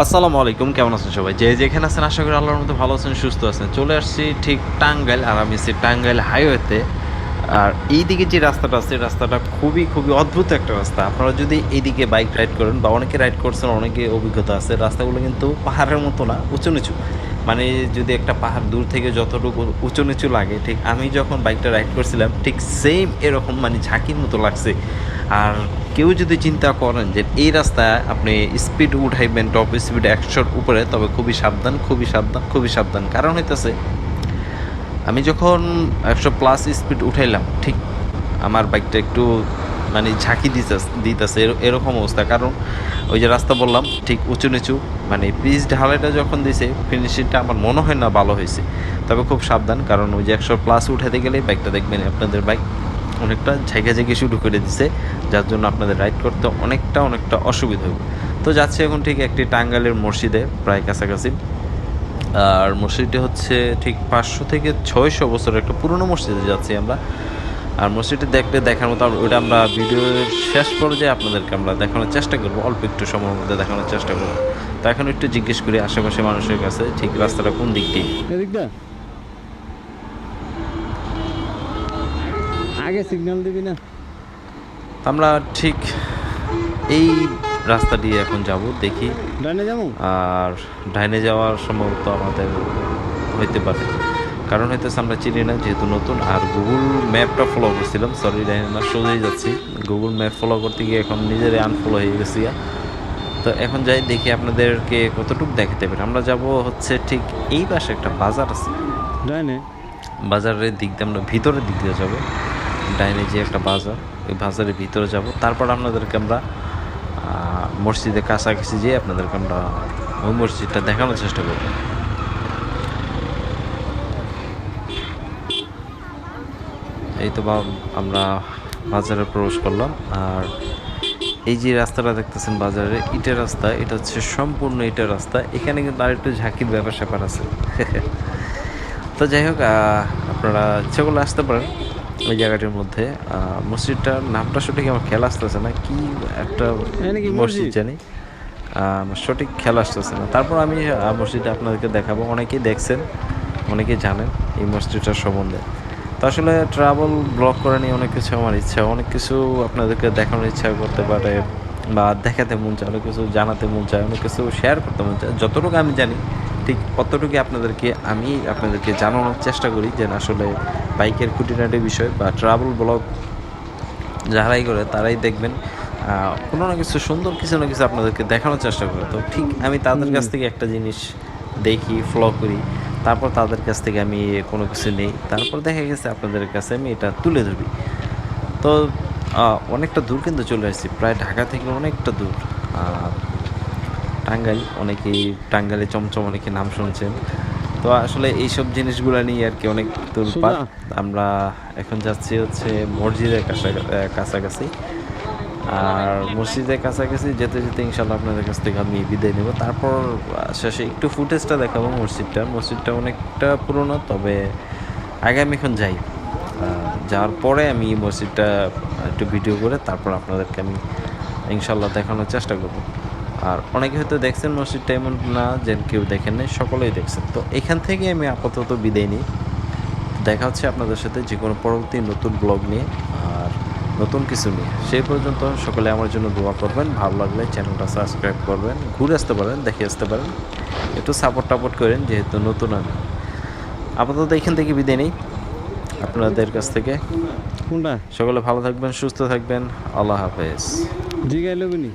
আসসালামু আলাইকুম, কেমন আছেন সবাই? যে যেখানে আছেন, আশা করি আল্লাহর মধ্যে ভালো আছেন, সুস্থ আছেন। চলে আসছি ঠিক টাঙ্গাইল, আর আমি আছি টাঙ্গাইল হাইওয়েতে। আর এইদিকে যে রাস্তাটা আছে, রাস্তাটা খুবই খুবই অদ্ভুত একটা রাস্তা। আপনারা যদি এইদিকে বাইক রাইড করেন, বা অনেকে রাইড করছেন, অনেকে অভিজ্ঞতা আছে, রাস্তাগুলো কিন্তু পাহাড়ের মতো না, উঁচু নিচু। মানে যদি একটা পাহাড় দূর থেকে যতটুকু উঁচু নিচু লাগে, ঠিক আমি যখন বাইকটা রাইড করছিলাম, ঠিক সেম এরকম মানে ঝাঁকির মতো লাগছে। আর কেউ যদি চিন্তা করেন যে এই রাস্তায় আপনি স্পিড উঠাইবেন টপ স্পিড একশোর উপরে, তবে খুবই সাবধান খুবই সাবধান খুবই সাবধান। কারণ হইতেছে, আমি যখন একশো প্লাস স্পিড উঠাইলাম, ঠিক আমার বাইকটা একটু মানে ঝাঁকি দিতেছে দিতেছে, এর- এরকম অবস্থা। কারণ ওই যে রাস্তা বললাম, ঠিক উঁচু নিচু মানে পিচ ঢালাইটা যখন দিছে ফিনিশিংটা আমার মনে হয় না ভালো হয়েছে তবে খুব সাবধান, কারণ ওই যে একশো প্লাস উঠাতে গেলে বাইকটা দেখবেন আপনাদের বাইক অনেকটা ঝাঁকে ঝাঁকে শুরু করে দিছে, যার জন্য আপনাদের রাইড করতে অনেকটা অনেকটা অসুবিধা হবে। তো যাচ্ছে এখন ঠিক একটি টাঙ্গাইলের মসজিদে, প্রায় কাছাকাছি। আর মসজিদটি হচ্ছে ঠিক পাঁচশো থেকে ছয়শো বছরের একটা পুরনো মসজিদে যাচ্ছি আমরা। আর মসজিদটি দেখলে দেখার মতো ওইটা আমরা ভিডিওর শেষ পর্যায়ে আপনাদেরকে আমরা দেখানোর চেষ্টা করব। অল্প একটু সময়ের মধ্যে দেখানোর চেষ্টা করব। তো এখন একটু জিজ্ঞেস করি আশেপাশে মানুষের কাছে, ঠিক রাস্তাটা কোন দিক দিয়ে? আগে সিগন্যাল দিবি না? আমরা ঠিক এই রাস্তা দিয়ে এখন যাব দেখি। ডাইনে যাব? আর ডাইনে যাওয়ার সম্ভবত আমাদের হইতে পারে। কারণ হয়তো আমরা চিনি না যেহেতু নতুন। আর গুগল ম্যাপটা ফলো করছিলাম সরি ডাইনে না সোজাই যাচ্ছি। গুগল ম্যাপ ফলো করতে গিয়ে এখন নিজেরাই আনফলো হয়ে গেছি তো এখন যাই দেখি আপনাদেরকে কতটুকু দেখাতে পারি। আমরা যাব হচ্ছে ঠিক এই পাশে একটা বাজার আছে। ডানে। বাজারের দিক দিয়ে আমরা ভিতরের দিক দিয়ে যাব। ডাইনে যে একটা বাজার, ওই বাজারের ভিতরে যাব। তারপর আপনাদেরকে আমরা মসজিদের কাছাকাছি যেয়ে আপনাদেরকে আমরা ওই মসজিদটা দেখানোর চেষ্টা করব। এই তো বা আমরা বাজারে প্রবেশ করলাম। আর এই যে রাস্তাটা দেখতেছেন বাজারে, ইটের রাস্তা, এটা হচ্ছে সম্পূর্ণ ইটের রাস্তা। এখানে কিন্তু আরেকটু ঝাঁকির ব্যাপার স্যাপার আছে। তো যাই হোক আপনারা ইচ্ছা করলে আসতে পারেন। ওই জায়গাটির মধ্যে মসজিদটার নামটা সঠিক আমার খেয়াল আসতেছে না কি একটা মসজিদ মসজিদ? জানি। সঠিক খেয়াল আসতেছে না। তারপর আমি মসজিদটা আপনাদেরকে দেখাবো। অনেকেই দেখছেন অনেকেই জানেন এই মসজিদটার সম্বন্ধে। তো আসলে ট্রাভেল ব্লগ করা নিয়ে অনেক কিছু আমার ইচ্ছা অনেক কিছু আপনাদেরকে দেখানোর ইচ্ছা করতে পারে বা দেখাতে মন চায় অনেক কিছু জানাতে মন চায় অনেক কিছু শেয়ার করতে মন চায় যতটুকু আমি জানি ঠিক অতটুকু আপনাদেরকে আমি আপনাদেরকে জানানোর চেষ্টা করি যে আসলে বাইকের খুঁটিনাটি বিষয় বা ট্রাভেল ব্লগ যারাই করে তারাই দেখবেন। কোনো না কিছু সুন্দর কিছু না কিছু আপনাদেরকে দেখানোর চেষ্টা করে। তো ঠিক আমি তাদের কাছ থেকে একটা জিনিস দেখি ফলো করি। তারপর তাদের কাছ থেকে আমি কোনো কিছু নেই। তারপর দেখা গেছে আপনাদের কাছে আমি এটা তুলে ধরি। তো অনেকটা দূর কিন্তু চলে আসছি। প্রায় ঢাকা থেকে অনেকটা দূর। টাঙ্গাইল অনেকেই টাঙ্গাইলে চমচম অনেকে নাম শুনছেন। তো আসলে এইসব জিনিসগুলো নিয়ে আর কি অনেক সোজা? আমরা এখন যাচ্ছি হচ্ছে মসজিদের কাছা- কাছাকাছি। আর মসজিদের কাছাকাছি যেতে যেতে ইনশাল্লাহ আপনাদের কাছ থেকে আমি বিদায় নেব। তারপর শেষে একটু ফুটেজটা দেখাবো মসজিদটা। মসজিদটা অনেকটা পুরনো তবে আগে আমি এখন যাই। যাওয়ার পরে আমি মসজিদটা একটু ভিডিও করে তারপর আপনাদেরকে আমি ইনশাল্লাহ দেখানোর চেষ্টা করব। আর অনেকে হয়তো দেখছেন মসজিদটা এমন না যে কেউ দেখেন নাই সকলেই দেখছেন। তো এখান থেকে আমি আপাতত বিদায় নিই। দেখা হচ্ছে আপনাদের সাথে যে কোনো পরবর্তী নতুন ব্লগ নিয়ে আর নতুন কিছু নিয়ে। সেই পর্যন্ত সকলে আমার জন্য দোয়া করবেন ভালো লাগলে চ্যানেলটা সাবস্ক্রাইব করবেন ঘুরে আসতে পারেন দেখে আসতে পারেন একটু সাপোর্ট টাপোর্ট করেন যেহেতু নতুন আমি। আপাতত এখান থেকে বিদায় নিই। আপনাদের কাছ থেকে। সকলে ভালো থাকবেন সুস্থ থাকবেন আল্লাহ হাফেজ। জিগাই লবিনি